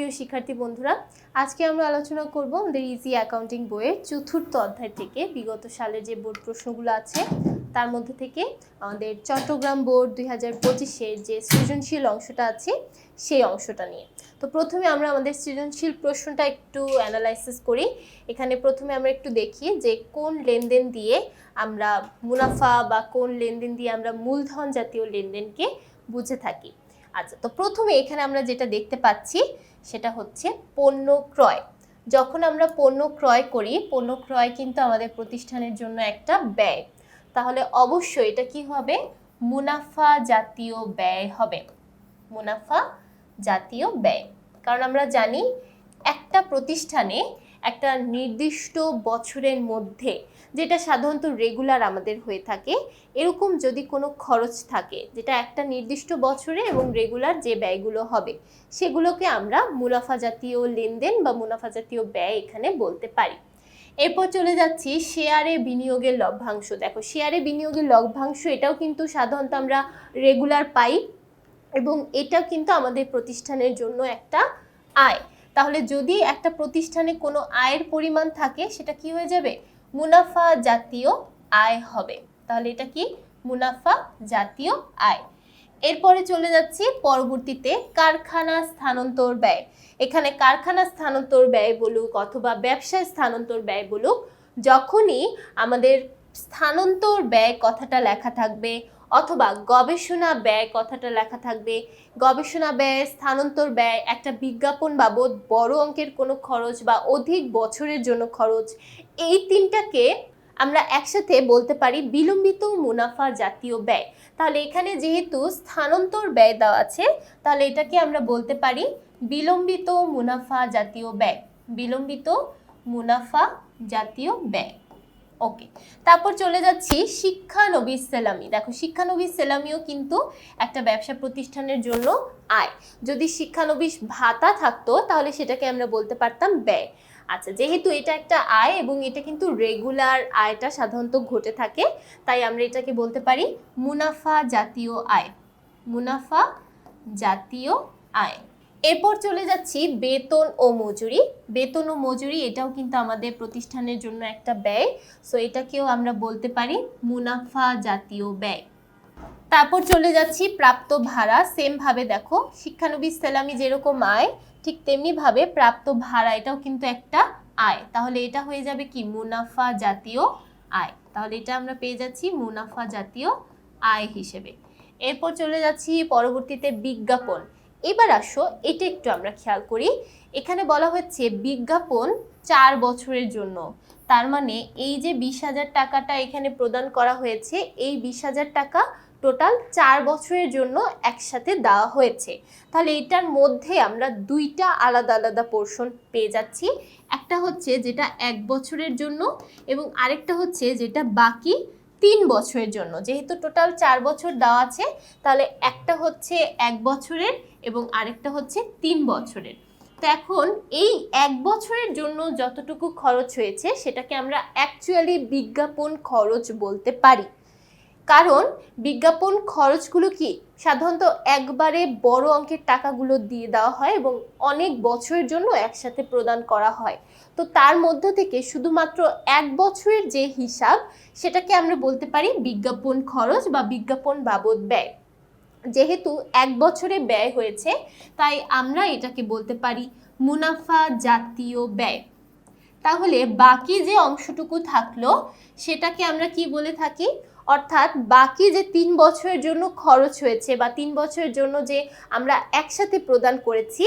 প্রিয় শিক্ষার্থী বন্ধুরা, আজকে আমরা আলোচনা করব আমাদের ইজি অ্যাকাউন্টিং বইয়ের চতুর্থ অধ্যায় থেকে। বিগত সালের যে বোর্ড প্রশ্নগুলো আছে, তার মধ্যে থেকে আমাদের চট্টগ্রাম বোর্ড দুই হাজার পঁচিশের যে সৃজনশীল অংশটা আছে, সেই অংশটা নিয়ে। তো প্রথমে আমরা আমাদের সৃজনশীল প্রশ্নটা একটু অ্যানালাইসিস করি। এখানে প্রথমে আমরা একটু দেখি যে কোন লেনদেন দিয়ে আমরা মুনাফা বা কোন লেনদেন দিয়ে আমরা মূলধন জাতীয় লেনদেনকে বুঝে থাকি। আচ্ছা তো প্রথমে এখানে আমরা যেটা দেখতে পাচ্ছি সেটা হচ্ছে পণ্য ক্রয়। যখন আমরা পণ্য ক্রয় করি, পণ্য ক্রয় কিন্তু আমাদের প্রতিষ্ঠানের জন্য একটা ব্যয়। তাহলে অবশ্যই এটা কি হবে? মুনাফা জাতীয় ব্যয় হবে। মুনাফা জাতীয় ব্যয়। কারণ আমরা জানি একটা প্রতিষ্ঠানে একটা নির্দিষ্ট বছরের মধ্যে, যেটা সাধারণত রেগুলার আমাদের হয়ে থাকে, এরকম যদি কোনো খরচ থাকে, যেটা একটা নির্দিষ্ট বছরে এবং রেগুলার যে ব্যয়গুলো হবে, সেগুলোকে আমরা মুনাফা জাতীয় লেনদেন বা মুনাফা জাতীয় ব্যয় এখানে বলতে পারি। এরপর চলে যাচ্ছি শেয়ারে বিনিয়োগের লভ্যাংশ। দেখো শেয়ারে বিনিয়োগের লভ্যাংশ, এটাও কিন্তু সাধারণত আমরা রেগুলার পাই এবং এটাও কিন্তু আমাদের প্রতিষ্ঠানের জন্য একটা আয়। তাহলে যদি একটা প্রতিষ্ঠানে কোনো আয়ের পরিমাণ থাকে, সেটা কি হয়ে যাবে? মুনাফা জাতীয় আয় হবে। তাহলে এটা কি? মুনাফা জাতীয় আয়। এরপরে চলে যাচ্ছি পরবর্তীতে কারখানা স্থানান্তর ব্যয়। এখানে কারখানা স্থানান্তর ব্যয় বলুক অথবা ব্যবসায় স্থানান্তর ব্যয় বলুক, যখনই আমাদের স্থানান্তর ব্যয় কথাটা লেখা থাকবে অথবা গবেষণা ব্যয় কথাটা লেখা থাকবে। গবেষণা ব্যয়, স্থানান্তর ব্যয়, একটা বিজ্ঞাপন বাবদ বড় অঙ্কের কোনো খরচ বা অধিক বছরের জন্য খরচ, এই তিনটাকে আমরা একসাথে বলতে পারি বিলম্বিত মুনাফা জাতীয় ব্যয়। তাহলে এখানে যেহেতু স্থানান্তর ব্যয় দেওয়া আছে, তাহলে এটাকে আমরা বলতে পারি বিলম্বিত মুনাফা জাতীয় ব্যয়। বিলম্বিত মুনাফা জাতীয় ব্যয়। ওকে তারপর চলে যাচ্ছি শিক্ষানবিশ সেলামি। দেখো শিক্ষানবিশ সেলামিও কিন্তু একটা ব্যবসা প্রতিষ্ঠানের জন্য আয়। যদি শিক্ষানবিশ ভাতা থাকতো, তাহলে সেটাকে আমরা বলতে পারতাম ব্যয়। আচ্ছা যেহেতু এটা একটা আয় এবং এটা কিন্তু রেগুলার আয়টা সাধারণত ঘটে থাকে, তাই আমরা এটাকে বলতে পারি মুনাফা জাতীয় আয়। মুনাফা জাতীয় আয়। এরপর চলে যাচ্ছি বেতন ও মজুরি। বেতন ও মজুরি এটাও কিন্তু আমাদের প্রতিষ্ঠানের জন্য একটা ব্যয়। সো এটাকেও আমরা বলতে পারি মুনাফা জাতীয় ব্যয়। তারপর চলে যাচ্ছি প্রাপ্ত ভাড়া। সেম ভাবে দেখো, শিক্ষানবিশ সেলামি যেরকম আয়, ঠিক তেমনি ভাবে প্রাপ্ত ভাড়া এটাও কিন্তু একটা আয়। তাহলে এটা হয়ে যাবে কি? মুনাফা জাতীয় আয়। তাহলে এটা আমরা পেয়ে যাচ্ছি মুনাফা জাতীয় আয় হিসেবে। এরপর চলে যাচ্ছি পরবর্তীতে বিজ্ঞাপন। এবার আসো, এটা একটু আমরা খেয়াল করি। এখানে বলা হচ্ছে বিজ্ঞাপন চার বছরের জন্য। তার মানে এই যে বিশ হাজার টাকাটা এখানে প্রদান করা হয়েছে, এই বিশ হাজার টাকা টোটাল চার বছরের জন্য একসাথে দেওয়া হয়েছে। তাহলে এটার মধ্যে আমরা দুইটা আলাদা আলাদা পোর্শন পেয়ে যাচ্ছি। একটা হচ্ছে যেটা এক বছরের জন্য এবং আরেকটা হচ্ছে যেটা বাকি তিন বছরের জন্য। যেহেতু টোটাল চার বছর দেওয়া আছে, তাহলে একটা হচ্ছে এক বছরের এবং আরেকটা হচ্ছে তিন বছরের। তো এখন এই এক বছরের জন্য যতটুকু খরচ হয়েছে, সেটাকে আমরা অ্যাকচুয়ালি বিজ্ঞাপন খরচ বলতে পারি। কারণ বিজ্ঞাপন খরচগুলো কি? সাধারণত একবারে বড় অঙ্কের টাকাগুলো দিয়ে দেওয়া হয় এবং অনেক বছরের জন্য একসাথে প্রদান করা হয়। তো তার মধ্য থেকে শুধুমাত্র এক বছরের যে হিসাব, সেটাকে আমরা বলতে পারি বিজ্ঞাপন খরচ বা বিজ্ঞাপন বাবদ ব্যয়। যেহেতু এক বছরে ব্যয় হয়েছে, তাই আমরা এটাকে বলতে পারি মুনাফা জাতীয় ব্যয়। তাহলে বাকি যে অংশটুকু থাকল, সেটাকে আমরা কি বলে থাকি? অর্থাৎ বাকি যে তিন বছরের জন্য খরচ হয়েছে বা তিন বছরের জন্য যে আমরা একসাথে প্রদান করেছি,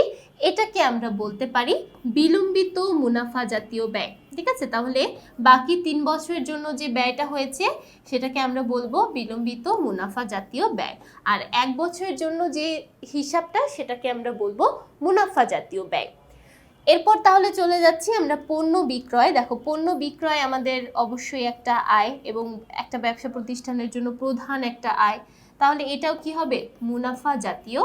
এটাকে আমরা বলতে পারি বিলম্বিত মুনাফা জাতীয় ব্যয়। ঠিক আছে? তাহলে বাকি তিন বছরের জন্য যে ব্যয়টা হয়েছে, সেটাকে আমরা বলব বিলম্বিত মুনাফা জাতীয় ব্যয়। আর এক বছরের জন্য যে হিসাবটা, সেটাকে আমরা বলব মুনাফা জাতীয় ব্যয়। এরপর তাহলে চলে যাচ্ছি আমরা পণ্য বিক্রয়। দেখো, পণ্য বিক্রয় আমাদের অবশ্যই একটা আয় এবং একটা ব্যবসা প্রতিষ্ঠানের জন্য প্রধান একটা আয়। তাহলে এটাও কি হবে? মুনাফা জাতীয়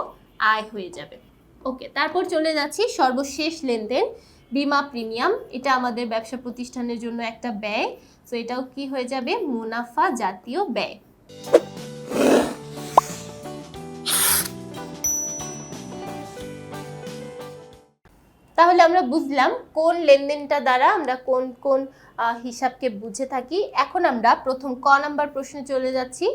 আয় হয়ে যাবে। ওকে, তারপর চলে যাচ্ছি সর্বশেষ লেনদেন, বিমা প্রিমিয়াম। এটা আমাদের ব্যবসা প্রতিষ্ঠানের জন্য একটা ব্যয়। তো এটাও কি হয়ে যাবে? মুনাফা জাতীয় ব্যয়। তাহলে আমরা বুঝলাম কোন লেনদেনটা দ্বারা আমরা কোন কোন হিসাবকে বুঝে থাকি। এখন আমরা প্রথম ক নাম্বার প্রশ্নে চলে যাচ্ছি।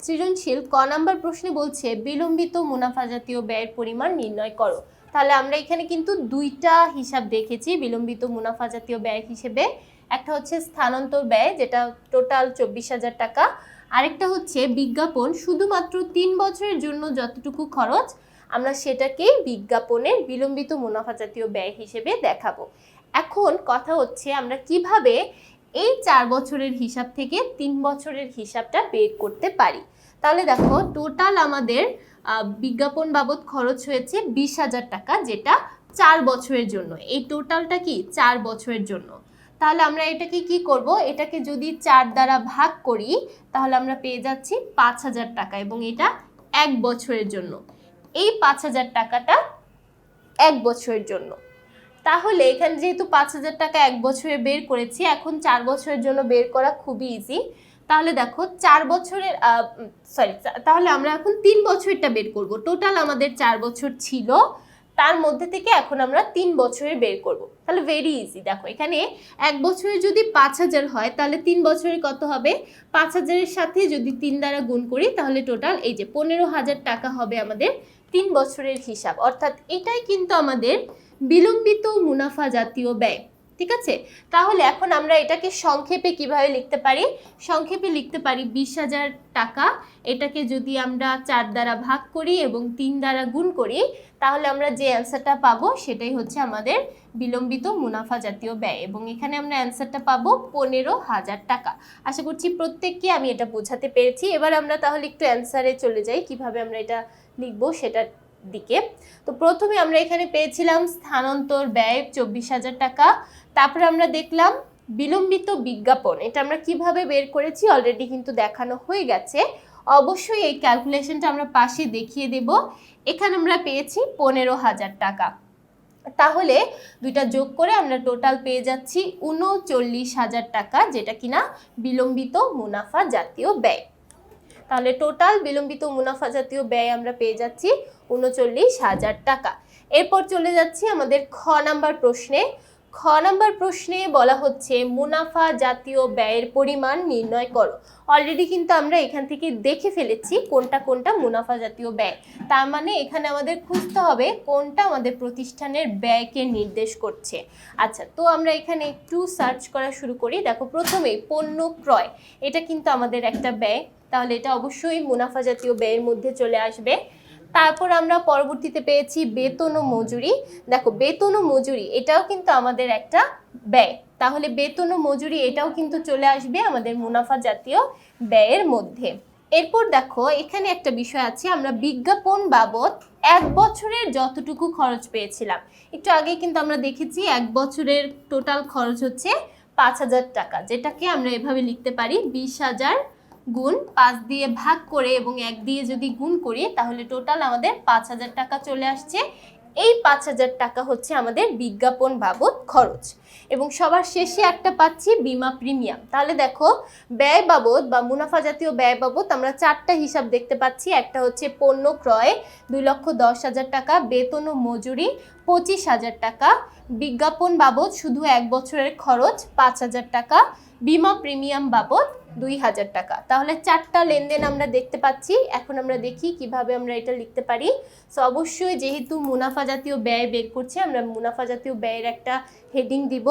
সৃজনশীল ক নাম্বার প্রশ্নে বলছে, বিলম্বিত মুনাফা জাতীয় ব্যয়ের পরিমাণ নির্ণয় করো। তাহলে আমরা এখানে কিন্তু দুইটা হিসাব দেখেছি, বিলম্বিত মুনাফা জাতীয় ব্যয় হিসেবে। একটা হচ্ছে স্থানান্তর ব্যয়, যেটা টোটাল চব্বিশ হাজার টাকা। আরেকটা হচ্ছে বিজ্ঞাপন, শুধুমাত্র তিন বছরের জন্য যতটুকু খরচ। আমরা সেটাকে বিজ্ঞাপনের বিলম্বিত মুনাফা জাতীয় ব্যয় হিসেবে দেখাবো। এখন কথা হচ্ছে আমরা কীভাবে এই চার বছরের হিসাব থেকে তিন বছরের হিসাবটা বের করতে পারি। তাহলে দেখো টোটাল আমাদের বিজ্ঞাপন বাবদ খরচ হয়েছে বিশ হাজার টাকা, যেটা চার বছরের জন্য। এই টোটালটা কি? চার বছরের জন্য। তাহলে আমরা এটাকে কি করব? এটাকে যদি চার দ্বারা ভাগ করি, তাহলে আমরা পেয়ে যাচ্ছি পাঁচ হাজার টাকা এবং এটা এক বছরের জন্য। এই পাঁচ হাজার টাকাটা এক বছরের জন্য। তাহলে এখানে যেহেতু পাঁচ হাজার টাকা এক বছরে বের করেছি, এখন চার বছরের জন্য বের করা খুবই ইজি তাহলে দেখো, চার বছরের সরি তাহলে আমরা এখন তিন বছরটা বের করব। টোটাল আমাদের চার বছর ছিল, তার মধ্যে থেকে এখন আমরা তিন বছরের বের করব। তাহলে ভেরি ইজি দেখো, এখানে এক বছরে যদি পাঁচ হাজার হয়, তাহলে তিন বছরে কত হবে? পাঁচ হাজারের সাথে যদি তিন দ্বারা গুণ করি, তাহলে টোটাল এই যে পনেরো হাজার টাকা হবে আমাদের তিন বছরের হিসাব। অর্থাৎ এটাই কিন্তু আমাদের বিলম্বিত মুনাফা জাতীয় ব্যয়। ঠিক আছে? তাহলে এখন আমরা এটাকে সংক্ষেপে কীভাবে লিখতে পারি? সংক্ষেপে লিখতে পারি বিশ হাজার টাকা। এটাকে যদি আমরা চার দ্বারা ভাগ করি এবং তিন দ্বারা গুণ করি, তাহলে আমরা যে অ্যান্সারটা পাবো সেটাই হচ্ছে আমাদের বিলম্বিত মুনাফা জাতীয় ব্যয়। এবং এখানে আমরা অ্যান্সারটা পাবো পনেরো হাজার টাকা। আশা করছি প্রত্যেককে আমি এটা বোঝাতে পেরেছি। এবার আমরা তাহলে একটু অ্যান্সারে চলে যাই, কীভাবে আমরা এটা লিখব সেটার দিকে। তো প্রথমে আমরা এখানে পেয়েছিলাম স্থানান্তর ব্যয় চব্বিশ হাজার টাকা। তারপরে আমরা দেখলাম বিলম্বিত বিজ্ঞাপন। এটা আমরা কীভাবে বের করেছি অলরেডি কিন্তু দেখানো হয়ে গেছে। অবশ্যই এই ক্যালকুলেশনটা আমরা পাশে দেখিয়ে দেব। এখানে আমরা পেয়েছি পনেরো হাজার টাকা। তাহলে দুইটা যোগ করে আমরা টোটাল পেয়ে যাচ্ছি উনচল্লিশ হাজার টাকা, যেটা কিনা বিলম্বিত মুনাফা জাতীয় ব্যয়। তাহলে টোটাল বিলম্বিত মুনাফা জাতীয় ব্যয় আমরা পেয়ে যাচ্ছি উনচল্লিশ হাজার টাকা। এরপর চলে যাচ্ছি আমাদের খ নাম্বার প্রশ্নে। খ নাম্বার প্রশ্নে বলা হচ্ছে, মুনাফা জাতীয় ব্যয়ের পরিমাণ নির্ণয় করো। অলরেডি কিন্তু আমরা এখান থেকে দেখে ফেলেছি কোনটা কোনটা মুনাফা জাতীয় ব্যয়। তার মানে এখানে আমাদের খুঁজতে হবে কোনটা আমাদের প্রতিষ্ঠানের ব্যয়কে নির্দেশ করছে। আচ্ছা তো আমরা এখানে একটু সার্চ করা শুরু করি। দেখো প্রথমেই পণ্য ক্রয়। এটা কিন্তু আমাদের একটা ব্যয়। তাহলে এটা অবশ্যই মুনাফা জাতীয় ব্যয়ের মধ্যে চলে আসবে। তারপর আমরা পরবর্তীতে পেয়েছি বেতন ও মজুরি। দেখো, বেতন ও মজুরি, এটাও কিন্তু আমাদের একটা ব্যয়। তাহলে বেতন ও মজুরি, এটাও কিন্তু চলে আসবে আমাদের মুনাফা জাতীয় ব্যয়ের মধ্যে। এরপর দেখো, এখানে একটা বিষয় আছে, আমরা বিজ্ঞাপন বাবদ এক বছরের যতটুকু খরচ পেয়েছিলাম। একটু আগে কিন্তু আমরা দেখেছি, এক বছরের টোটাল খরচ হচ্ছে পাঁচ হাজার টাকা, যেটাকে আমরা এভাবে লিখতে পারি বিশ হাজার গুণ পাঁচ দিয়ে ভাগ করে এবং এক দিয়ে যদি গুণ করি, তাহলে টোটাল আমাদের পাঁচ হাজার টাকা চলে আসছে। এই পাঁচ হাজার টাকা হচ্ছে আমাদের বিজ্ঞাপন বাবদ খরচ। এবং সবার শেষে একটা পাচ্ছি বিমা প্রিমিয়াম। তাহলে দেখো, ব্যয় বাবদ বা মুনাফা জাতীয় ব্যয় বাবদ আমরা চারটা হিসাব দেখতে পাচ্ছি। একটা হচ্ছে পণ্য ক্রয়, দুই লক্ষ দশ হাজার টাকা, বেতন ও মজুরি পঁচিশ হাজার টাকা বিজ্ঞাপন বাবদ শুধু এক বছরের খরচ পাঁচ হাজার টাকা, বিমা প্রিমিয়াম বাবদ দুই হাজার টাকা। তাহলে চারটা লেনদেন আমরা দেখতে পাচ্ছি। এখন আমরা দেখি কীভাবে আমরা এটা লিখতে পারি। সো অবশ্যই যেহেতু মুনাফা জাতীয় ব্যয় বের করছে, আমরা মুনাফা জাতীয় ব্যয়ের একটা হেডিং দিব।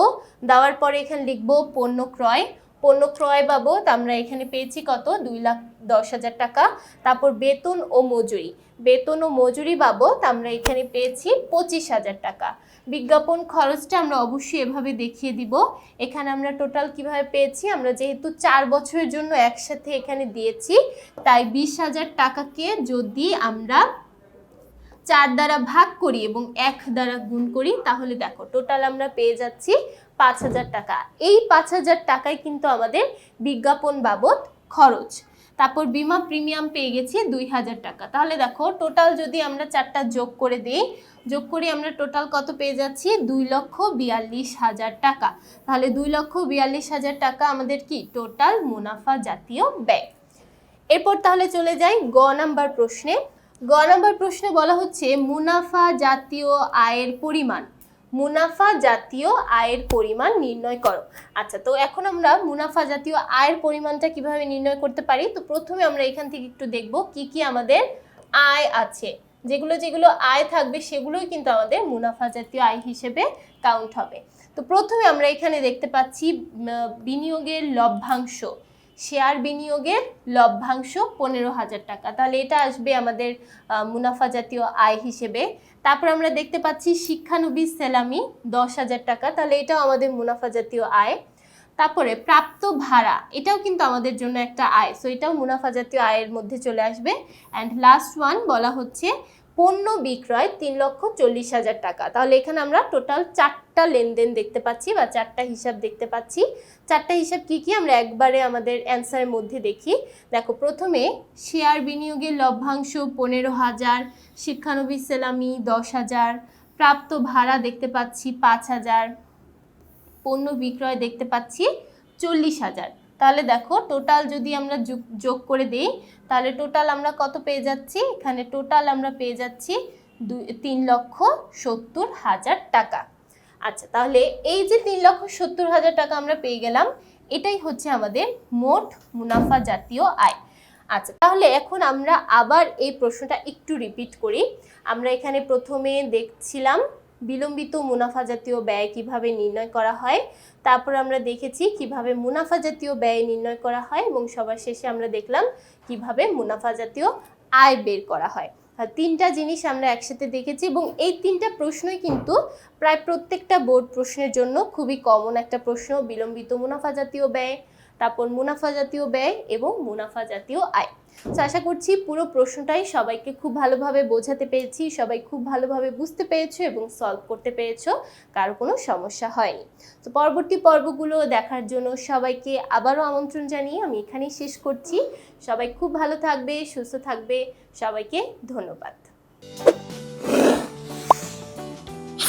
দেওয়ার পরে এখানে লিখব পণ্য ক্রয়। পণ্য ক্রয় বাবদ আমরা এখানে পেয়েছি কত? দুই লাখ দশ হাজার টাকা। তারপর বেতন ও মজুরি। বেতন ও মজুরি বাবদ আমরা এখানে পেয়েছি পঁচিশ হাজার টাকা। বিজ্ঞাপন খরচটা আমরা অবশ্যই এভাবে দেখিয়ে দিব। এখানে আমরা টোটাল কীভাবে পেয়েছি? আমরা যেহেতু চার বছরের জন্য একসাথে এখানে দিয়েছি, তাই বিশ হাজার টাকাকে যদি আমরা চার দ্বারা ভাগ করি এবং এক দ্বারা গুণ করি, তাহলে দেখো টোটাল আমরা পেয়ে যাচ্ছি পাঁচ হাজার টাকা। এই পাঁচ হাজার টাকায় কিন্তু আমাদের বিজ্ঞাপন বাবদ খরচ। তারপর বিমা প্রিমিয়াম পেয়ে গেছি দুই হাজার টাকা। তাহলে দেখো টোটাল যদি আমরা চারটা যোগ করে দিই, যোগ করি আমরা টোটাল কত পেয়ে যাচ্ছি? দুই লক্ষ বিয়াল্লিশ হাজার টাকা। তাহলে দুই লক্ষ বিয়াল্লিশ হাজার টাকা আমাদের কি? টোটাল মুনাফা জাতীয় ব্যয়। এরপর তাহলে চলে যাই গ নাম্বার প্রশ্নে। গ নাম্বার প্রশ্নে বলা হচ্ছে, মুনাফা জাতীয় আয়ের পরিমাণ। মুনাফা জাতীয় আয়ের পরিমাণ নির্ণয় করো। আচ্ছা তো এখন আমরা মুনাফা জাতীয় আয়ের পরিমাণটা কীভাবে নির্ণয় করতে পারি? তো প্রথমে আমরা এখান থেকে একটু দেখব কি কি আমাদের আয় আছে। যেগুলো যেগুলো আয় থাকবে সেগুলোই কিন্তু আমাদের মুনাফা জাতীয় আয় হিসেবে কাউন্ট হবে। তো প্রথমে আমরা এখানে দেখতে পাচ্ছি বিনিয়োগের লভ্যাংশ। শেয়ার বিনিয়োগের লভ্যাংশ পনেরো হাজার টাকা। তাহলে এটা আসবে আমাদের মুনাফা জাতীয় আয় হিসেবে। তারপর আমরা দেখতে পাচ্ছি শিক্ষানবিশ সেলামি দশ হাজার টাকা, তাহলে এটাও আমাদের মুনাফা জাতীয় আয়। তারপরে প্রাপ্ত ভাড়া, এটাও কিন্তু আমাদের জন্য একটা আয়। সো এটাও মুনাফা জাতীয় আয়ের মধ্যে চলে আসবে। অ্যান্ড লাস্ট ওয়ান বলা হচ্ছে পণ্য বিক্রয় তিন লক্ষ চল্লিশ হাজার টাকা। তাহলে এখানে আমরা টোটাল চারটা লেনদেন দেখতে পাচ্ছি বা চারটা হিসাব দেখতে পাচ্ছি। চারটা হিসাব কি কি? আমরা একবারে আমাদের অ্যান্সারের মধ্যে দেখি। দেখো, প্রথমে শেয়ার বিনিয়োগের লভ্যাংশ পনেরো হাজার, শিক্ষানবিশ সেলামি দশ হাজার, প্রাপ্ত ভাড়া দেখতে পাচ্ছি পাঁচ হাজার, পণ্য বিক্রয় দেখতে পাচ্ছি চল্লিশ হাজার। তাহলে দেখো টোটাল যদি আমরা যোগ- করে দিই, তাহলে টোটাল আমরা কত পেয়ে যাচ্ছি? এখানে টোটাল আমরা পেয়ে যাচ্ছি দুই, তিন লক্ষ সত্তর হাজার টাকা। আচ্ছা তাহলে এই যে তিন লক্ষ সত্তর হাজার টাকা আমরা পেয়ে গেলাম, এটাই হচ্ছে আমাদের মোট মুনাফা জাতীয় আয়। আচ্ছা তাহলে এখন আমরা আবার এই প্রশ্নটা একটু রিপিট করি। আমরা এখানে প্রথমে দেখছিলাম বিলম্বিত মুনাফা জাতীয় ব্যয় কীভাবে নির্ণয় করা হয়, তারপর আমরা দেখেছি কীভাবে মুনাফা জাতীয় ব্যয় নির্ণয় করা হয় এবং সবার শেষে আমরা দেখলাম কীভাবে মুনাফা জাতীয় আয় বের করা হয়। তিনটা জিনিস আমরা একসাথে দেখেছি এবং এই তিনটা প্রশ্নই কিন্তু প্রায় প্রত্যেকটা বোর্ড প্রশ্নের জন্য খুবই কমন একটা প্রশ্ন, বিলম্বিত মুনাফা জাতীয় ব্যয় তারপর মুনাফা জাতীয় ব্যয় এবং মুনাফা জাতীয় আয়। তো আশা করছি পুরো প্রশ্নটাই সবাইকে খুব ভালোভাবে বোঝাতে পেরেছি, সবাই খুব ভালোভাবে বুঝতে পেরেছ এবং সলভ করতে পেরেছ, কারও কোনো সমস্যা হয়নি। তো পরবর্তী পর্বগুলো দেখার জন্য সবাইকে আবারও আমন্ত্রণ জানিয়ে আমি এখানেই শেষ করছি। সবাই খুব ভালো থাকবে, সুস্থ থাকবে, সবাইকে ধন্যবাদ।